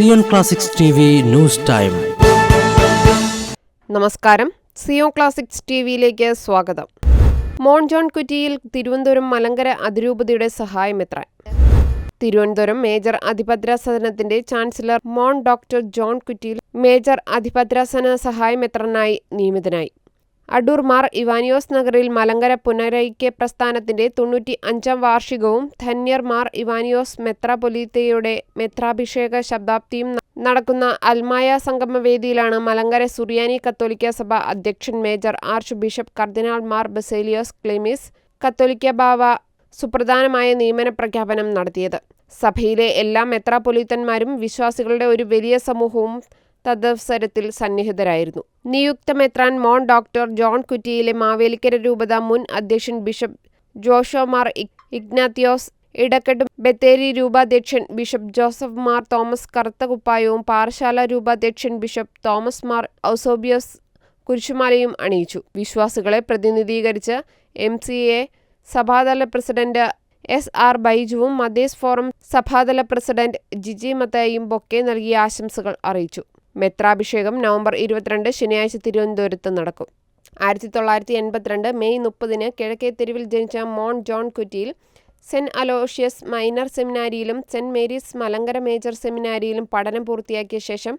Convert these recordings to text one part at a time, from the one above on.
Zion Classics T V news time. നമസ്കാരം. Zion classics T വിയിലേക്ക് സ്വാഗതം. മോൺ ജോൺ കുറ്റിയിൽ തിരുവനന്തപുരം മലങ്കര അതിരൂപതയുടെ സഹായമെത്രാൻ. Thiruvananthapuram major അധിഭദ്രാസനത്തിന്റെ chancellor Mon doctor John Kuttiyil major അധിഭദ്രാസന സഹായമെത്രനായി നിയമിതനായി. അടൂർ മാർ ഇവാനിയോസ് നഗറിൽ മലങ്കര പുനരൈക്യ പ്രസ്ഥാനത്തിന്റെ തൊണ്ണൂറ്റി അഞ്ചാം വാർഷികവും ധന്യർ മാർ ഇവാനിയോസ് മെത്രാപൊലീത്തയുടെ മെത്രാഭിഷേക ശതാബ്ദിയും നടക്കുന്ന അൽമായ സംഗമവേദിയിലാണ് മലങ്കര സുറിയാനി കത്തോലിക്ക സഭ അധ്യക്ഷൻ മേജർ ആർച്ച് ബിഷപ്പ് കർദിനാൾ മാർ ബസേലിയോസ് ക്ലെമിസ് കത്തോലിക്ക ബാവ സുപ്രധാനമായ നിയമന പ്രഖ്യാപനം നടത്തിയത്. സഭയിലെ എല്ലാ മെത്രാപൊലീത്തന്മാരും വിശ്വാസികളുടെ ഒരു വലിയ സമൂഹവും തദവസരത്തിൽ സന്നിഹിതരായിരുന്നു. നിയുക്ത മെത്രാൻ മോൺ ഡോക്ടർ ജോൺ കുറ്റിയിലെ മാവേലിക്കര രൂപത മുൻ അധ്യക്ഷൻ ബിഷപ്പ് ജോഷോ മാർ ഇഗ്- ഇഗ്നാത്തിയോസ് ഇടക്കെട്ട് ബത്തേരി രൂപാധ്യക്ഷൻ ബിഷപ്പ് ജോസഫ് മാർ തോമസ് കറുത്തകുപ്പായവും പാറശാല രൂപാധ്യക്ഷൻ ബിഷപ്പ് തോമസ് മാർ ഔസോബിയോസ് കുരിശുമാലയും അണിയിച്ചു. വിശ്വാസികളെ പ്രതിനിധീകരിച്ച് എം സി എ സഭാതല പ്രസിഡന്റ് എസ് ആർ ബൈജുവും മദേസ് ഫോറം സഭാതല പ്രസിഡന്റ് ജിജി മത്തായും ബൊക്കെ നൽകിയ ആശംസകൾ അറിയിച്ചു. മെത്രാഭിഷേകം നവംബർ ഇരുപത്തിരണ്ട് ശനിയാഴ്ച തിരുവനന്തപുരത്ത് നടക്കും. ആയിരത്തി തൊള്ളായിരത്തി എൺപത്തിരണ്ട് മെയ് മുപ്പതിന് കിഴക്കേ തെരുവിൽ ജനിച്ച Mon John Kuttiyil saint Aloysius minor സെമിനാരിയിലും saint Mary's Malankara major സെമിനാരിയിലും പഠനം പൂർത്തിയാക്കിയ ശേഷം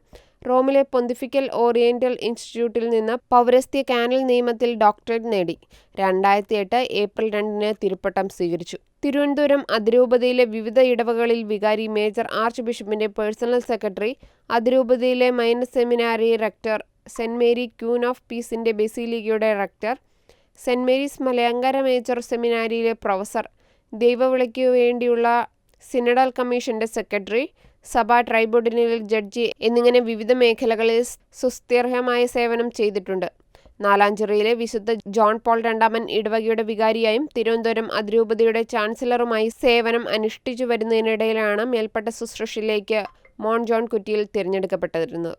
റോമിലെ പൊന്തിഫിക്കൽ ഓറിയന്റൽ ഇൻസ്റ്റിറ്റ്യൂട്ടിൽ നിന്ന് പൗരസ്ത്യ കാനൽ നിയമത്തിൽ ഡോക്ടറേറ്റ് നേടി. രണ്ടായിരത്തി എട്ട് ഏപ്രിൽ രണ്ടിന് തിരുപ്പട്ടം സ്വീകരിച്ചു. തിരുവനന്തപുരം അതിരൂപതയിലെ വിവിധ ഇടവകളിൽ വികാരി മേജർ ആർച്ച് ബിഷപ്പിന്റെ പേഴ്സണൽ സെക്രട്ടറി അതിരൂപതയിലെ minor seminary rector saint Mary queen of പീസിന്റെ ബെസിലിക്കയുടെ rector saint Mary's Malankara major സെമിനാരിയിലെ professor ദൈവവിളിക്കു വേണ്ടിയുള്ള സിനഡൽ കമ്മീഷന്റെ സെക്രട്ടറി സഭാ ട്രൈബ്യൂണലിൽ ജഡ്ജി എന്നിങ്ങനെ വിവിധ മേഖലകളിൽ സുസ്ഥിരമായ സേവനം ചെയ്തിട്ടുണ്ട്. നാലാഞ്ചിറയിലെ വിശുദ്ധ ജോൺ പോൾ രണ്ടാമൻ ഇടവകയുടെ വികാരിയായും തിരുവനന്തപുരം അതിരൂപതയുടെ ചാൻസലറുമായി സേവനം അനുഷ്ഠിച്ചു വരുന്നതിനിടയിലാണ് മേൽപ്പെട്ട ശുശ്രൂഷയിലേക്ക് മോൺ ജോൺ കുറ്റിയിൽ തിരഞ്ഞെടുക്കപ്പെട്ടിരുന്നത്.